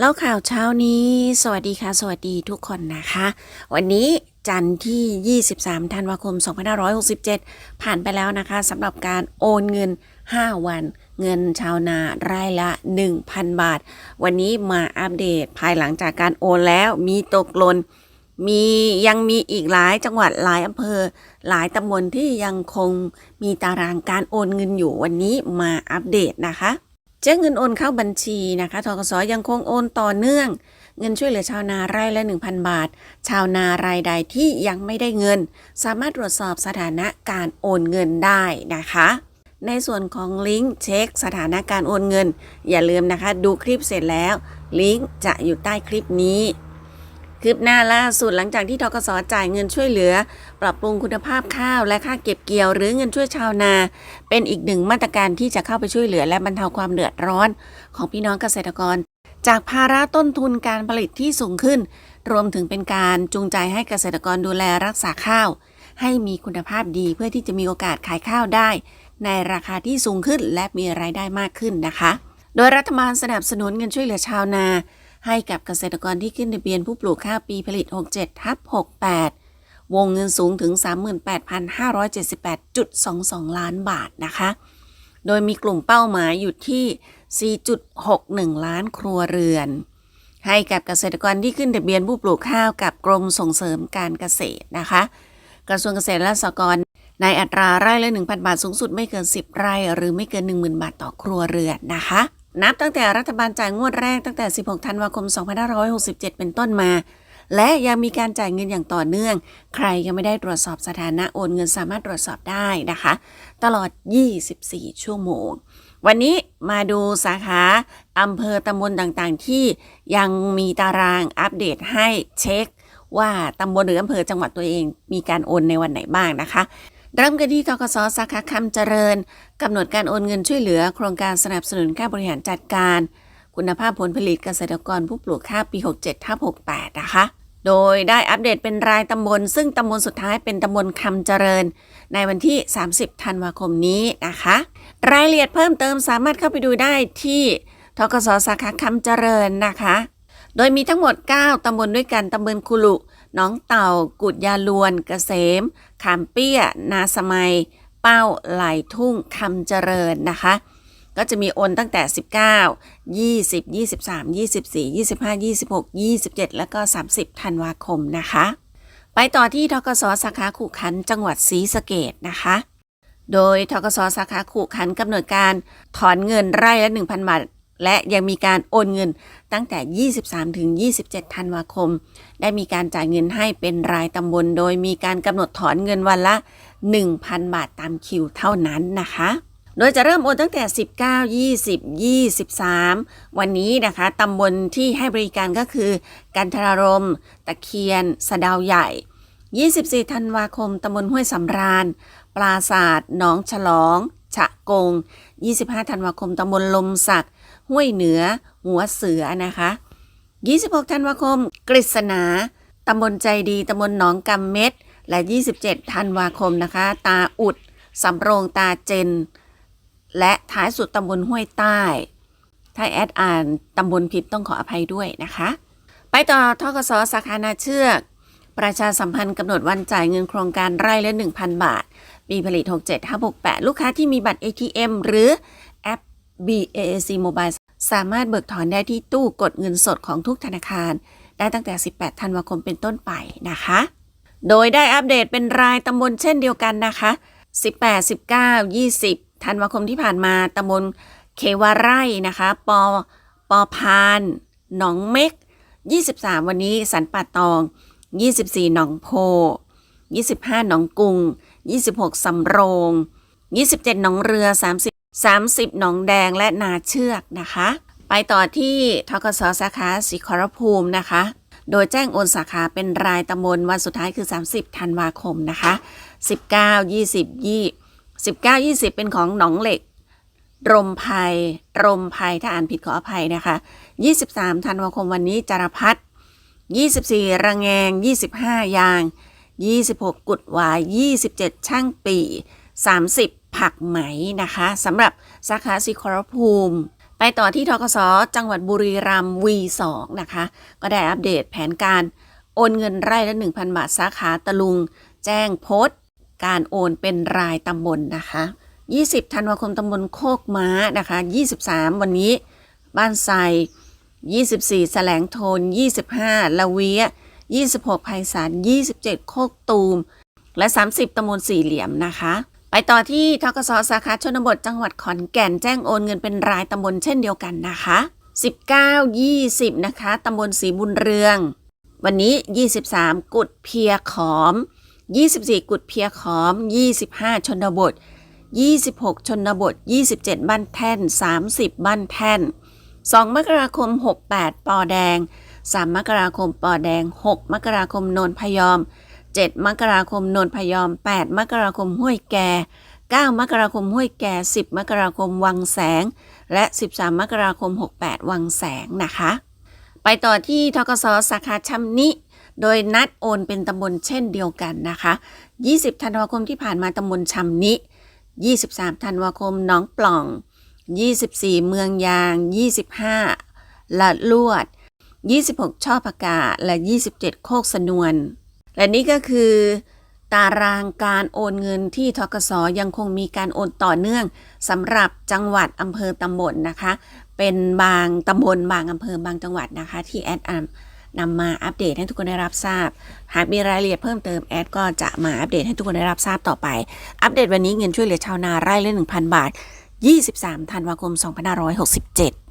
เล่าข่าวเช้านี้ สวัสดีค่ะ สวัสดีทุกคนนะคะ วันนี้จันทร์ที่ 23 ธันวาคม 2567 ผ่านไปแล้วนะคะสำหรับการโอนเงิน 5 วัน เงินชาวนาไร่ละ 1,000 บาท วันนี้มาอัปเดตภายหลังจากการโอนแล้วมีตกหล่นมียังมีอีกหลายจังหวัดหลายอำเภอ หลายตำบลที่ยังคงมีตารางการโอนเงินอยู่วันนี้มาอัปเดตนะคะ แจ้งเงินโอนเข้าบัญชีนะคะทกสยังคงโอนต่อเนื่อง เงินช่วยเหลือชาวนาไร่ละ 1,000 บาท ชาวนารายใดที่ยังไม่ได้เงิน สามารถตรวจสอบสถานะการโอนเงินได้นะคะ ในส่วนของลิงก์เช็คสถานะการโอนเงิน อย่าลืมนะคะ ดูคลิปเสร็จแล้ว ลิงก์จะอยู่ใต้คลิปนี้ คืบหน้าล่าสุดหลังจากที่ทกสจ่ายเงินช่วยเหลือ ปรับปรุงคุณภาพข้าวและค่าเก็บเกี่ยว หรือเงินช่วยชาวนา เป็นอีกหนึ่งมาตรการที่จะเข้าไปช่วยเหลือ และบรรเทาความเดือดร้อน ของพี่น้องเกษตรกร จากภาระต้นทุนการผลิตที่สูงขึ้น รวมถึงเป็นการจูงใจให้เกษตรกรดูแลรักษาข้าว ให้มีคุณภาพดีเพื่อที่จะมีโอกาสขายข้าวได้ ในราคาที่สูงขึ้นและมีรายได้มากขึ้นนะคะ โดยรัฐบาลสนับสนุนเงินช่วยเหลือชาวนา ให้กับเกษตรกรที่ขึ้นทะเบียนผู้ปลูกข้าวปีผลิต 67 ทับ 68 วงเงินสูงถึง 38,578.22 ล้านบาทนะคะ โดยมีกลุ่มเป้าหมายอยู่ที่ 4.61 ล้านครัวเรือน ให้กับเกษตรกรที่ขึ้นทะเบียนผู้ปลูกข้าวกับกรมส่งเสริมการเกษตรนะคะ กระทรวงเกษตรและสหกรณ์ในอัตราไร่ละ 1,000 บาทสูงสุดไม่เกิน 10 ไร่ หรือไม่เกิน 10,000 บาทต่อครัวเรือนนะคะ นับตั้งแต่รัฐบาลจ่ายงวดแรกตั้งแต่ 16 ธันวาคม 2567 เป็นต้นมา และยังมีการจ่ายเงินอย่างต่อเนื่อง ใครยังไม่ได้ตรวจสอบสถานะโอนเงินสามารถตรวจสอบได้นะคะ ตลอด 24 ชั่วโมง วันนี้มาดูสาขาอำเภอตำบลต่างๆ ที่ยังมีตารางอัปเดตให้เช็ค ว่าตำบลหรืออำเภอจังหวัดตัวเองมีการโอนในวันไหนบ้างนะคะ เริ่มกันที่ทกสสาขาคำเจริญกำหนดการโอนเงินช่วยเหลือ โครงการสนับสนุนการบริหารจัดการ คุณภาพผลผลิตเกษตรกรผู้ปลูกข้าวปี 67ทับ68 นะคะ โดยได้อัปเดตเป็นรายตำบล ซึ่งตำบลสุดท้ายเป็นตำบลคำเจริญ ในวันที่ 30 ธันวาคมนี้นะคะ รายละเอียดเพิ่มเติมสามารถเข้าไปดูได้ที่ทกสสาขาคำเจริญนะคะ โดยมีทั้งหมด 9 ตำบลด้วยกัน ตำบลคุลุหน้องเต่า กุดยาลวน เกษม ขามเปี้ย นาสมัย เป้า ไหลทุ่ง คำเจริญนะคะ ก็จะมีโอนตั้งแต่ 19 20 23 24 25 26 27 แล้วก็ 30 ธันวาคมนะคะ ไปต่อที่ทกสสาขาขุขันจังหวัดศรีสะเกดนะคะโดยทกสสาขาขุขันกำหนดการถอนเงินไร่ละ 1,000 บาท และยังมีการโอนเงินตั้งแต่ 23 ถึง 27 ธันวาคม ได้มีการจ่ายเงินให้เป็นรายตำบล โดยมีการกำหนดถอนเงินวันละ 1,000 บาทตามคิวเท่านั้นนะคะ โดยจะเริ่มโอนตั้งแต่ 19 20 23 วันนี้นะคะตำบลที่ให้บริการก็คือ กันทรารม ตะเคียน สะดาวใหญ่ 24 ธันวาคมตำบลห้วยสำราญ ปราศาสตร์หนองฉลอง ฉะกง 25 ธันวาคมตำบลลมสัก ห้วยเหนือ หัวเสือนะคะ 26 ธันวาคม กฤษณาตำบลใจดีตำบลหนองกำเม็ด และ 27 ธันวาคมนะคะ ตาอุดสำโรงตาเจน และท้ายสุดตำบลห้วยใต้ ถ้าแอดอ่านตำบลผิดต้องขออภัยด้วยนะคะ ไปต่อทกสสาขานาเชือก ประชาสัมพันธ์กำหนดวันจ่ายเงินโครงการไร่ละ 1,000 บาท ปีผลิต 67 568 ลูกค้าที่มีบัตร ATM หรือ BAC Mobile สามารถเบิกถอนได้ที่ตู้กดเงินสดของทุกธนาคาร ได้ตั้งแต่ 18 ธันวาคมเป็นต้นไปนะคะ โดยได้อัปเดตเป็นรายตำบลเช่นเดียวกันนะคะ 18 19 20 ธันวาคมที่ผ่านมาตำบลเควาไร่นะคะ ปอปอพาน หนองเม็ก 23 วันนี้สันป่าตอง 24 หนองโพ 25 หนองกุง 26 สำโรง 27 หนองเรือ 30 30 หนองแดงและนาเชือกนะคะ ไปต่อที่ทกสสาขาสีขอรภูมินะคะ โดยแจ้งโอนสาขาเป็นรายตำบลวันสุดท้ายคือ 30 ธันวาคมนะคะ 19 20 20 19 20 เป็นของหนองเหล็ก รมภัย รมภัยถ้าอ่านผิดขออภัยนะคะ 23 ธันวาคมวันนี้จารพัฒ24 ระแงง 25 ยาง 26 กุดหวาย 27 ช่างปี 30 ผักไหมนะคะสำหรับสาขาสิครภูมิ ไปต่อที่ทกสจังหวัดบุรีรัมย์ V2 นะคะ ก็ได้อัปเดตแผนการโอนเงินไร่ละ 1,000 บาทสาขาตะลุง แจ้งโพสต์การโอนเป็นรายตำบลนะคะ 20 ธันวาคมตำบลโคกม้านะคะ 23 วันนี้ บ้านไทร24 แสลงโทน 25 ละเวีย 26 ไพศาล 27 โคกตูม และ 30ตำบลสี่เหลี่ยมนะคะ ต่อที่ทกสสาขาชนบทจังหวัดขอนแก่นแจ้งโอนเงินเป็นรายตำบลเช่นเดียวกันนะคะ 19 20 นะคะตำบลศรีบุญเรือง วันนี้ 23 กุดเพียขอม 24 กุดเพียขอม 25 ชนบท 26 ชนบท 27 บ้านแท่น 30 บ้านแท่น 2 มกราคม 68 ปอแดง 3 มกราคมปอแดง 6 มกราคมนนพยอม 7 มกราคมนนพยอม 8 มกราคมห้วยแก่ 9 มกราคมห้วยแก่ 10 มกราคมวังแสง และ 13 มกราคม 68 วังแสงนะคะ ไปต่อที่ทกสสาขาชำนิโดยนัดโอนเป็นตำบลเช่นเดียวกันนะคะ 20 ธันวาคมที่ผ่านมาตำบลชำนิ 23 ธันวาคมน้องปล่อง 24 เมืองยาง 25ละลวด 26 ช่อผักกา และ 27 โคกสนวน และนี่ก็คือ ตารางการโอนเงินที่ทกสยังคงมีการโอนต่อเนื่องสำหรับจังหวัดอำเภอตำบลนะคะ เป็นบางตำบลบางอำเภอบางจังหวัดนะคะ ที่แอดอัมนำมาอัปเดตให้ทุกคนได้รับทราบ หากมีรายละเอียดเพิ่มเติมแอดก็จะมาอัปเดตให้ทุกคนได้รับทราบต่อไป อัปเดตวันนี้เงินช่วยเหลือชาวนาไร่ละ1,000 บาท 23 ธันวาคม 2567